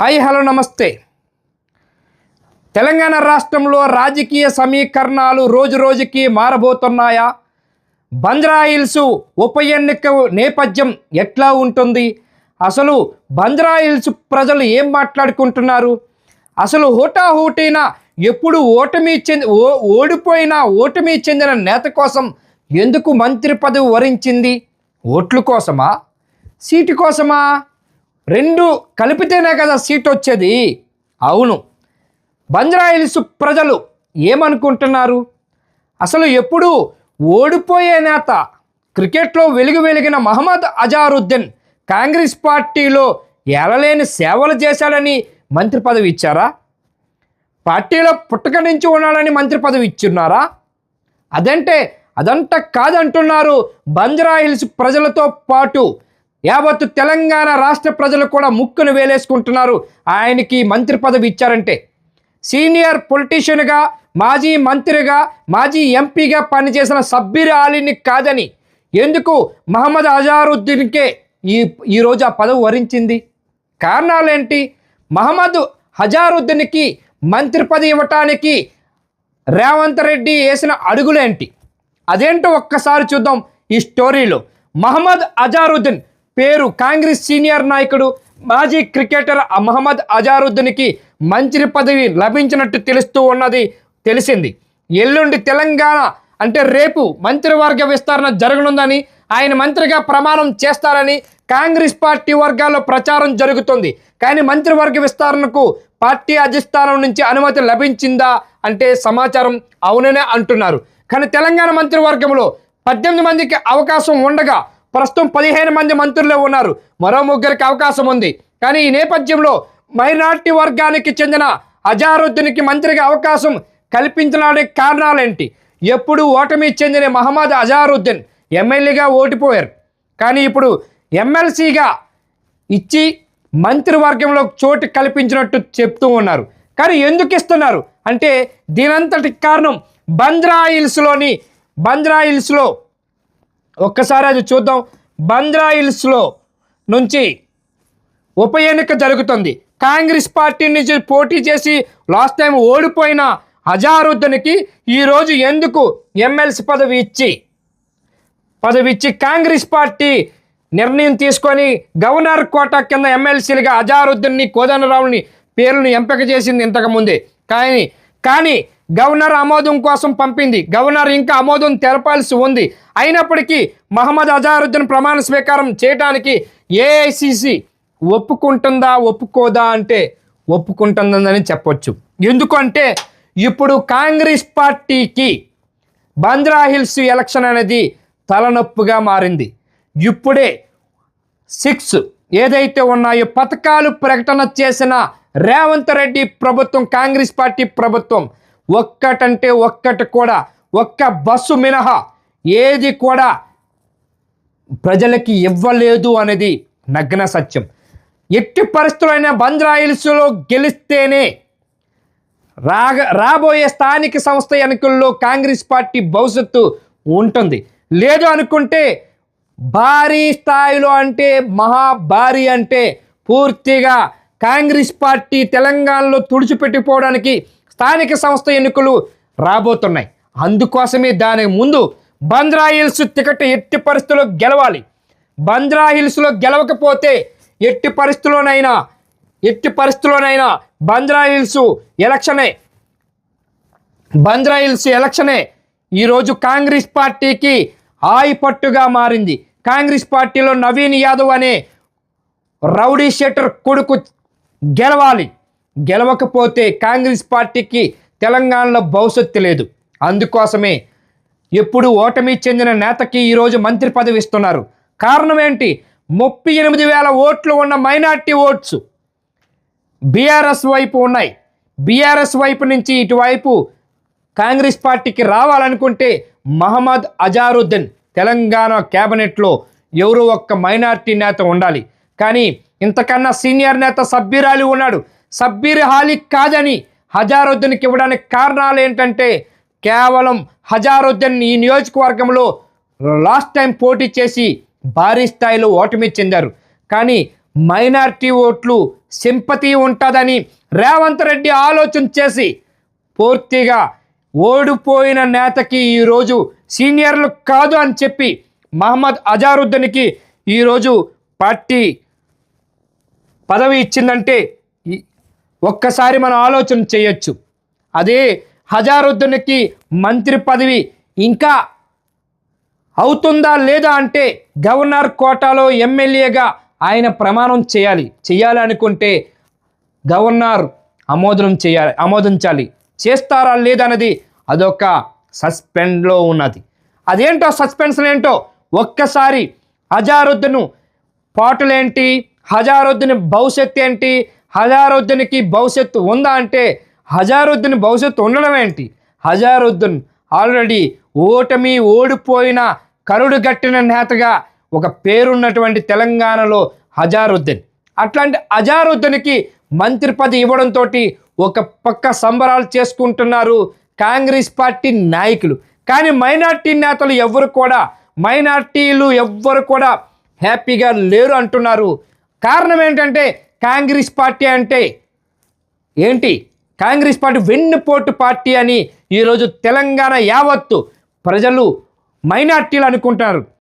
Hi hello నమస్తే. తెలంగాణ రాష్ట్రంలో రాజకీయ సమీకరణాలు రోజు రోజుకి మారబోతున్నాయా? బంజ్రాయిల్స్ ఉప ఎన్నిక నేపథ్యం ఎట్లా ఉంటుంది? అసలు బంజ్రాయిల్స్ ప్రజలు ఏం మాట్లాడుకుంటున్నారు? అసలు హోటాహోటీన ఎప్పుడు ఓటమి చెంది ఓ ఓడిపోయిన ఓటమి చెందిన నేత కోసం ఎందుకు మంత్రి పదవి వరించింది? ఓట్ల కోసమా? సీటు కోసమా? రెండు కలిపితేనే కదా సీట్ వచ్చేది. అవును. బంజరాయిల్స్ ప్రజలు ఏమనుకుంటున్నారు? అసలు ఎప్పుడు ఓడిపోయే నేత క్రికెట్లో వెలుగు వెలిగిన మహమ్మద్ అజారుద్దీన్ కాంగ్రెస్ పార్టీలో ఎలలేని సేవలు చేశాడని మంత్రి పదవి ఇచ్చారా? పార్టీలో పుట్టక నుంచి ఉన్నాడని మంత్రి పదవి ఇచ్చున్నారా? అదంటే అదంట కాదంటున్నారు బంజరా హిల్స్ ప్రజలతో పాటు యావత్తు తెలంగాణ రాష్ట్ర ప్రజలు కూడా ముక్కును వేలేసుకుంటున్నారు. ఆయనకి మంత్రి పదవి ఇచ్చారంటే. సీనియర్ పొలిటీషియన్గా మాజీ మంత్రిగా మాజీ ఎంపీగా పనిచేసిన సబ్బీర్ అలీని కాదని ఎందుకు మహమ్మద్ అజారుద్దీన్కే ఈ ఈరోజు ఆ పదవి వరించింది? కారణాలేంటి? మహమ్మద్ హజారుద్దీన్కి మంత్రి పదవి ఇవ్వటానికి రేవంత్ రెడ్డి వేసిన అడుగులేంటి? అదేంటో ఒక్కసారి చూద్దాం ఈ స్టోరీలో. మహమ్మద్ అజారుద్దీన్ పేరు కాంగ్రెస్ సీనియర్ నాయకుడు మాజీ క్రికెటర్ మహమ్మద్ అజారుద్దీన్కి మంత్రి పదవి లభించినట్టు తెలుస్తూ ఉన్నది తెలిసింది. ఎల్లుండి తెలంగాణ అంటే రేపు మంత్రివర్గ విస్తరణ జరగనుందని ఆయన మంత్రిగా ప్రమాణం చేస్తారని కాంగ్రెస్ పార్టీ వర్గాల్లో ప్రచారం జరుగుతుంది. కానీ మంత్రివర్గ విస్తరణకు పార్టీ అధిష్టానం నుంచి అనుమతి లభించిందా అంటే సమాచారం అవుననే అంటున్నారు. కానీ తెలంగాణ మంత్రివర్గంలో పద్దెనిమిది మందికి అవకాశం ఉండగా ప్రస్తుతం పదిహేను మంది మంత్రులే ఉన్నారు. మరో ముగ్గురికి అవకాశం ఉంది. కానీ ఈ నేపథ్యంలో మైనార్టీ వర్గానికి చెందిన అజారుద్దీన్కి మంత్రిగా అవకాశం కల్పించడానికి కారణాలేంటి? ఎప్పుడు ఓటమి చెందిన మహమ్మద్ అజారుద్దీన్ ఎమ్మెల్యేగా ఓడిపోయారు. కానీ ఇప్పుడు ఎమ్మెల్సీగా ఇచ్చి మంత్రివర్గంలో చోటు కల్పించినట్టు చెప్తూ ఉన్నారు. కానీ ఎందుకు ఇస్తున్నారు? అంటే దీనంతటి కారణం బంద్రా హిల్స్లోని బంద్రా హిల్స్లో ఒక్కసారి అది చూద్దాం. బంద్రా హిల్స్లో నుంచి ఉప ఎన్నిక జరుగుతుంది. కాంగ్రెస్ పార్టీ నుంచి పోటీ చేసి లాస్ట్ టైం ఓడిపోయిన అజారుద్దీన్కి ఈరోజు ఎందుకు ఎమ్మెల్సీ పదవి ఇచ్చి పదవి ఇచ్చి కాంగ్రెస్ పార్టీ నిర్ణయం తీసుకొని గవర్నర్ కోట కింద ఎమ్మెల్సీలుగా అజారుద్దీన్ని కోదండరావుని పేర్లను ఎంపిక చేసింది ఇంతకుముందే కానీ కానీ గవర్నర్ ఆమోదం కోసం పంపింది. గవర్నర్ ఇంకా ఆమోదం తెలపాల్సి ఉంది. అయినప్పటికీ మహమ్మద్ అజారుద్దీన్ ప్రమాణ స్వీకారం చేయడానికి ఏఐసిసి ఒప్పుకుంటుందా ఒప్పుకోదా అంటే ఒప్పుకుంటుందని చెప్పొచ్చు. ఎందుకంటే ఇప్పుడు కాంగ్రెస్ పార్టీకి బంద్రాహిల్స్ ఎలక్షన్ అనేది తలనొప్పిగా మారింది. ఇప్పుడే సిక్స్ ఏదైతే ఉన్నాయో పథకాలు ప్రకటన చేసిన రేవంత్ రెడ్డి ప్రభుత్వం కాంగ్రెస్ పార్టీ ప్రభుత్వం ఒక్కటంటే ఒక్కటి కూడా ఒక్క బస్సు మినహా ఏది కూడా ప్రజలకి ఇవ్వలేదు అనేది నగ్న సత్యం. ఎట్టి పరిస్థితులైన బంద్రా గెలిస్తేనే రాగ రాబోయే స్థానిక సంస్థ ఎన్నికల్లో కాంగ్రెస్ పార్టీ భవిష్యత్తు ఉంటుంది. లేదు అనుకుంటే భారీ స్థాయిలో అంటే మహా భారీ అంటే పూర్తిగా కాంగ్రెస్ పార్టీ తెలంగాణలో తుడిచిపెట్టిపోవడానికి స్థానిక సంస్థ ఎన్నికలు రాబోతున్నాయి. అందుకోసమే దానికి ముందు బంద్రా హిల్స్ టికెట్ ఎట్టి పరిస్థితుల్లో గెలవాలి. బంద్రా హిల్స్లో గెలవకపోతే ఎట్టి పరిస్థితుల్లోనైనా ఎట్టి పరిస్థితుల్లోనైనా బంద్రా హిల్స్ ఎలక్షనే బంద్రా హిల్స్ ఎలక్షనే ఈరోజు కాంగ్రెస్ పార్టీకి ఆయిపట్టుగా మారింది. కాంగ్రెస్ పార్టీలో నవీన్ యాదవ్ అనే రౌడీ షెటర్ కొడుకు గెలవాలి. గెలవకపోతే కాంగ్రెస్ పార్టీకి తెలంగాణలో భవిష్యత్తు లేదు. అందుకోసమే ఎప్పుడు ఓటమి చెందిన నేతకి ఈరోజు మంత్రి పదవి ఇస్తున్నారు. కారణం ఏంటి? ముప్పై ఎనిమిది వేల ఓట్లు ఉన్న మైనార్టీ ఓట్స్ బీఆర్ఎస్ వైపు ఉన్నాయి. బీఆర్ఎస్ వైపు నుంచి ఇటువైపు కాంగ్రెస్ పార్టీకి రావాలనుకుంటే మహమ్మద్ అజారుద్దీన్ తెలంగాణ క్యాబినెట్లో ఎవరో ఒక్క మైనార్టీ నేత ఉండాలి. కానీ ఇంతకన్నా సీనియర్ నేత సబ్బీర్ అలీ ఉన్నాడు. సబ్బీర్ అలీ కాదని హజారుద్దీన్కి ఇవ్వడానికి కారణాలు ఏంటంటే కేవలం హజారుద్దీన్ ఈ నియోజకవర్గంలో లాస్ట్ టైం పోటీ చేసి భారీ స్థాయిలో ఓటమి చెందారు. కానీ మైనార్టీ ఓట్లు సింపతి ఉంటుందని రేవంత్ రెడ్డి ఆలోచన చేసి పూర్తిగా ఓడిపోయిన నేతకి ఈరోజు సీనియర్లు కాదు అని చెప్పి మహమ్మద్ అజారుద్దీన్కి ఈరోజు పార్టీ పదవి ఇచ్చిందంటే ఒక్కసారి మనం ఆలోచన చేయొచ్చు. అదే హజారుద్దీన్కి మంత్రి పదవి ఇంకా అవుతుందా లేదా అంటే గవర్నర్ కోటాలో ఎమ్మెల్యేగా ఆయన ప్రమాణం చేయాలి. చేయాలి అనుకుంటే గవర్నర్ ఆమోదనం చేయాలి ఆమోదించాలి. చేస్తారా లేదన్నది అదొక సస్పెండ్లో ఉన్నది. అదేంటో సస్పెన్షన్ ఏంటో ఒక్కసారి హజారుద్దను పాటలేంటి హజారుద్దీన్ భవిష్యత్తు ఏంటి? హజారుద్దీన్కి భవిష్యత్తు ఉందా అంటే హజారుద్దీన్ భవిష్యత్తు ఉండడం ఏంటి? హజారుద్దీన్ ఆల్రెడీ ఓటమి ఓడిపోయిన కరుడు గట్టిన నేతగా ఒక పేరున్నటువంటి తెలంగాణలో హజారుద్దీన్. అట్లాంటి హజారుద్దీన్కి మంత్రి పదవి ఇవ్వడంతో ఒక పక్క సంబరాలు చేసుకుంటున్నారు కాంగ్రెస్ పార్టీ నాయకులు. కానీ మైనార్టీ నేతలు ఎవ్వరు కూడా మైనార్టీలు ఎవ్వరు కూడా హ్యాపీగా లేరు అంటున్నారు. కారణం ఏంటంటే కాంగ్రెస్ పార్టీ అంటే ఏంటి? కాంగ్రెస్ పార్టీ వెన్నుపోటు పార్టీ అని ఈరోజు తెలంగాణ యావత్తు ప్రజలు మైనార్టీలు అనుకుంటారు.